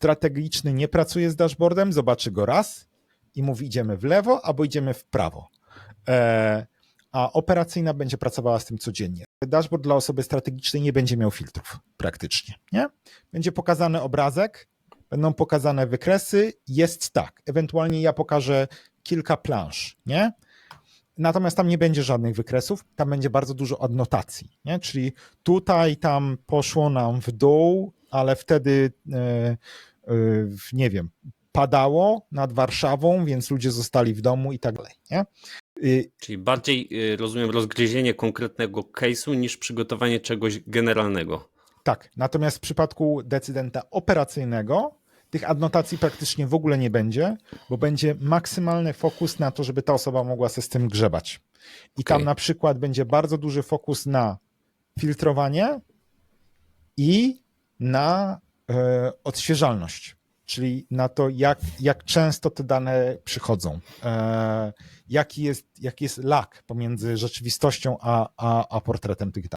strategiczny nie pracuje z dashboardem, zobaczy go raz i mówi idziemy w lewo albo idziemy w prawo. E, a operacyjna będzie pracowała z tym codziennie. Dashboard dla osoby strategicznej nie będzie miał filtrów praktycznie. Nie? Będzie pokazany obrazek, będą pokazane wykresy, jest tak. Ewentualnie ja pokażę kilka plansz, nie? Natomiast tam nie będzie żadnych wykresów, tam będzie bardzo dużo adnotacji, nie? Czyli tutaj, tam poszło nam w dół, ale wtedy, e, nie wiem, padało nad Warszawą, więc ludzie zostali w domu i tak dalej, nie? Y, Czyli bardziej, y, rozumiem, rozgryzienie konkretnego case'u niż przygotowanie czegoś generalnego. Tak, natomiast w przypadku decydenta operacyjnego tych adnotacji praktycznie w ogóle nie będzie, bo będzie maksymalny fokus na to, żeby ta osoba mogła się z tym grzebać. I tam Okej. na przykład będzie bardzo duży fokus na filtrowanie i na odświeżalność, czyli na to, jak, jak często te dane przychodzą, e, jaki, jest, jaki jest lag pomiędzy rzeczywistością a, a, a portretem tych danych.